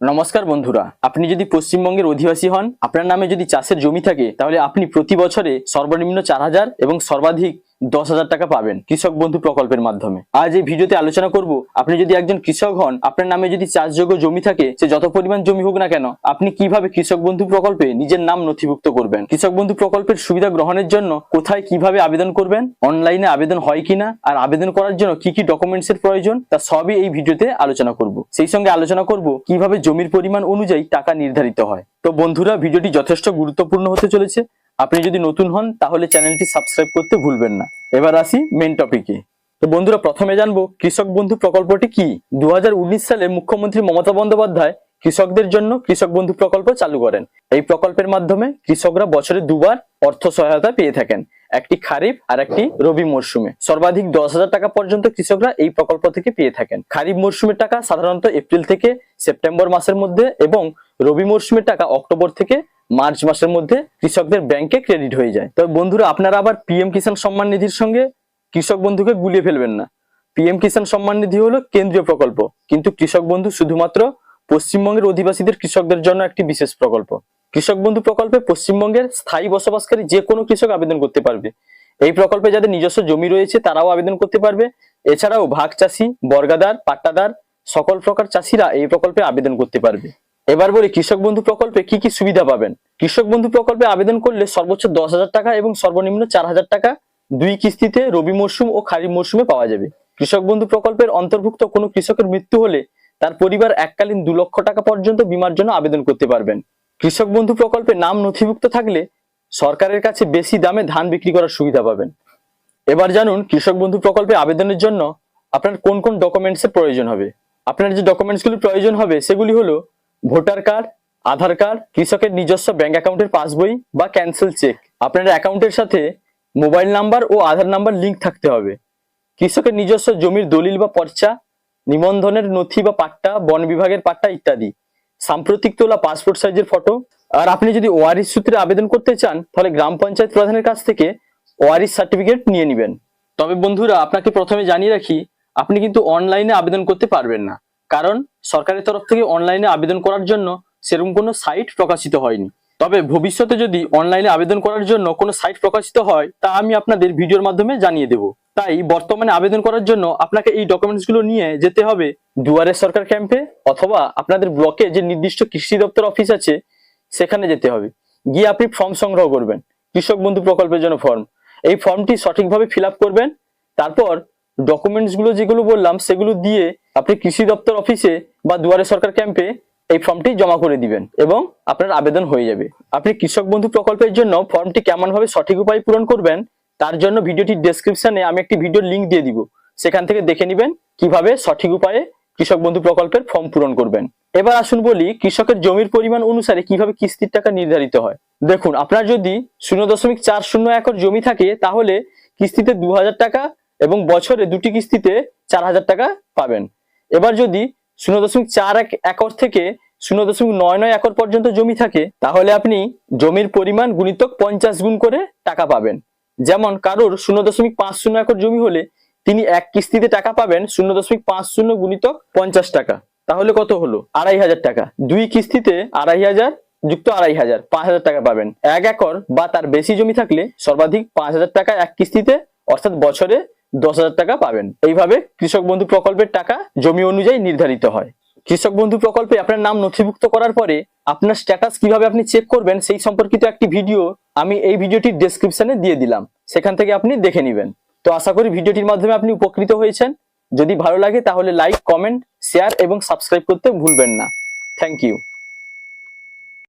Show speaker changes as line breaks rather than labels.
নমস্কার বন্ধুরা, আপনি যদি পশ্চিমবঙ্গের অধিবাসী হন, আপনার নামে যদি চাষের জমি থাকে, তাহলে আপনি প্রতি বছরে সর্বনিম্ন চার হাজার এবং সর্বাধিক দশ হাজার টাকা পাবেন কৃষক বন্ধু প্রকল্পের মাধ্যমে। আজ এই ভিডিওতে আলোচনা করব, আপনি যদি একজন কৃষক হন, আপনার নামে যদি চাষযোগ্য জমি থাকে, সে যত পরিমাণ জমি হোক না কেন, আপনি কীভাবে কৃষক বন্ধু প্রকল্পে নিজের নাম নথিভুক্ত করবেন? কৃষক বন্ধু প্রকল্পের সুবিধা গ্রহণের জন্য কোথায় কীভাবে আবেদন করবেন? অনলাইনে আবেদন হয় কিনা আর আবেদন করার জন্য কি কি ডকুমেন্টস এর প্রয়োজন? তা সবই এই ভিডিওতে আলোচনা করব। সেই সঙ্গে আলোচনা করব, কীভাবে জমির পরিমাণ অনুযায়ী টাকা নির্ধারিত হয়। তো বন্ধুরা, ভিডিওটি যথেষ্ট গুরুত্বপূর্ণ হতে চলেছে। আপনি যদি নতুন হন, তাহলে চ্যানেলটি সাবস্ক্রাইব করতে ভুলবেন না। এবার আসি মেন টপিকে তো বন্ধুরা, প্রথমে জানব, কৃষক বন্ধু প্রকল্পটি কি? দু হাজার উনিশ সালে মুখ্যমন্ত্রী মমতা বন্দ্যোপাধ্যায় কৃষকদের জন্য কৃষক বন্ধু প্রকল্প চালু করেন। এই প্রকল্পের মাধ্যমে কৃষকরা বছরে দুবার অর্থ সহায়তা পেয়ে থাকেন। একটি খারিফ আর একটি রবি মরশুমে সর্বাধিক দশ হাজার টাকা পর্যন্ত কৃষকরা এই প্রকল্প থেকে পেয়ে থাকেন। খারিফ মরশুমের টাকা সাধারণত এপ্রিল থেকে সেপ্টেম্বর মাসের মধ্যে এবং রবি মরশুমের টাকা অক্টোবর থেকে মার্চ মাসের মধ্যে কৃষকদের ব্যাংকে ক্রেডিট হয়ে যায়। তবে বন্ধুরা, আপনারা আবার পিএম কিষাণ সম্মান নিধির সঙ্গে কৃষক বন্ধুকে গুলিয়ে ফেলবেন না। পিএম কিষাণ সম্মান নিধি হলো কেন্দ্রীয় প্রকল্প, কিন্তু কৃষক বন্ধু শুধুমাত্র পশ্চিমবঙ্গের অধিবাসীদের কৃষকদের জন্য একটি বিশেষ প্রকল্প। কৃষক বন্ধু প্রকল্পে পশ্চিমবঙ্গের স্থায়ী বসবাসকারী যে কোনো কৃষক আবেদন করতে পারবে। এই প্রকল্পে যাদের নিজস্ব জমি রয়েছে, তারাও আবেদন করতে পারবে। এছাড়াও ভাগ চাষি বর্গাদার পাট্টাদার সকল প্রকার চাষিরা এই প্রকল্পে আবেদন করতে পারবে। এবার বলি, কৃষক বন্ধু প্রকল্পে কি কি সুবিধা পাবেন? কৃষক বন্ধু প্রকল্পে আবেদন করলে সর্বোচ্চ দশ হাজার টাকা এবং সর্বনিম্ন চার হাজার টাকা দুই কিস্তিতে রবি মরশুম ও খারিফ মরশুমে পাওয়া যাবে। কৃষক বন্ধু প্রকল্পের অন্তর্ভুক্ত কোনো কৃষকের মৃত্যু হলে তার পরিবার এককালীন দু লক্ষ টাকা পর্যন্ত বিমার জন্য আবেদন করতে পারবেন। কৃষক বন্ধু প্রকল্পে নাম নথিভুক্ত থাকলে সরকারের কাছে বেশি দামে ধান বিক্রি করার সুবিধা পাবেন। এবার জানুন কৃষক বন্ধু প্রকল্পে আবেদনের জন্য আপনার কোন কোন ডকুমেন্টস এর প্রয়োজন হবে। আপনার যে ডকুমেন্টসগুলি প্রয়োজন হবে সেগুলি হলো ভোটার কার্ড, আধার কার্ড, কৃষকের নিজস্ব ব্যাংক অ্যাকাউন্টের পাসবই বা ক্যান্সেল চেক আপনার অ্যাকাউন্টের সাথে মোবাইল নাম্বার ও আধার নাম্বার লিংক থাকতে হবে। কৃষকের নিজস্ব জমির দলিল বা পর্চা, নিবন্ধনের নথি বা পাট্টা, বন বিভাগের পাট্টা ইত্যাদি। সাম্প্রতিক তোলা পাসপোর্ট সাইজের ফটো আর আপনি যদি ওয়ারিশ সূত্রে আবেদন করতে চান, তাহলে গ্রাম পঞ্চায়েত প্রধানের কাছ থেকে ওয়ারিশ সার্টিফিকেট নিয়ে নেবেন। তবে বন্ধুরা, আপনাকে প্রথমে জানিয়ে রাখি, আপনি কিন্তু অনলাইনে আবেদন করতে পারবেন না। কারণ সরকারের তরফ থেকে অনলাইনে আবেদন করার জন্য সেরকম কোনো সাইট প্রকাশিত হয়নি। তবে ভবিষ্যতে যদি অনলাইনে আবেদন করার জন্য কোনো সাইট প্রকাশিত হয়, তা আমি আপনাদের ভিডিওর মাধ্যমে জানিয়ে দেব। তাই বর্তমানে আবেদন করার জন্য আপনাকে এই ডকুমেন্টসগুলো নিয়ে যেতে হবে দুয়ারে সরকার ক্যাম্পে অথবা আপনাদের ব্লকে যে নির্দিষ্ট কৃষি দপ্তর অফিস আছে, সেখানে যেতে হবে। গিয়ে আপনি ফর্ম সংগ্রহ করবেন, কৃষক বন্ধু প্রকল্পের জন্য ফর্ম এই ফর্মটি সঠিকভাবে ফিল করবেন, তারপর ডকুমেন্টসগুলো যেগুলো বললাম, সেগুলো দিয়ে আপনি কৃষি দপ্তর অফিসে বা দুয়ারে সরকার ক্যাম্পে এই ফর্মটি জমা করে দিবেন এবং আপনার আবেদন হয়ে যাবে। আপনি কৃষক বন্ধু প্রকল্পের জন্য ফর্মটি কেমন ভাবে সঠিক উপায়ে পূরণ করবেন তার জন্য ভিডিওটির ডেসক্রিপশনে আমি একটি ভিডিওর লিংক দিয়ে দিব। সেখান থেকে দেখে নেবেন কীভাবে সঠিক উপায়ে কৃষক বন্ধু প্রকল্পের ফর্ম পূরণ করবেন। এবার আসুন বলি, কৃষকের জমির পরিমাণ অনুসারে কীভাবে কিস্তির টাকা নির্ধারিত হয়? দেখুন, আপনার যদি শূন্য দশমিক চার শূন্য একর জমি থাকে, তাহলে কিস্তিতে দু হাজার টাকা এবং বছরে দুটি কিস্তিতে চার হাজার টাকা পাবেন। এবার যদি শূন্য দশমিক চার এক একর থেকে শূন্য দশমিক নয় নয় একর পর্যন্ত জমি থাকে, তাহলে আপনি জমির পরিমাণ গুণিতক পঞ্চাশ গুণ করে টাকা পাবেন। যেমন কারোর শূন্য দশমিক পাঁচ শূন্য একর জমি হলে তিনি এক কিস্তিতে টাকা পাবেন শূন্য দশমিক পাঁচ শূন্য গুণিতক পঞ্চাশ টাকা। তাহলে কত হলো? আড়াই হাজার টাকা। দুই কিস্তিতে আড়াই হাজার যুক্ত আড়াই হাজার, পাঁচ হাজার টাকা পাবেন। এক একর বা তার বেশি জমি থাকলে সর্বাধিক পাঁচ হাজার টাকা এক কিস্তিতে, অর্থাৎ বছরে দশ হাজার টাকা পাবেন। এইভাবে কৃষক বন্ধু প্রকল্পের টাকা জমি অনুযায়ী নির্ধারিত হয়। কৃষক বন্ধু প্রকল্পে আপনার নাম নথিভুক্ত করার পরে আপনার স্ট্যাটাস কীভাবে আপনি চেক করবেন সেই সম্পর্কিত একটি ভিডিও আমি এই ভিডিওটির ডেসক্রিপশনে দিয়ে দিলাম। সেখান থেকে আপনি দেখে নেবেন। তো আশা করি ভিডিওটির মাধ্যমে আপনি উপকৃত হয়েছেন। যদি ভালো লাগে তাহলে লাইক কমেন্ট শেয়ার এবং সাবস্ক্রাইব করতে ভুলবেন না। Thank you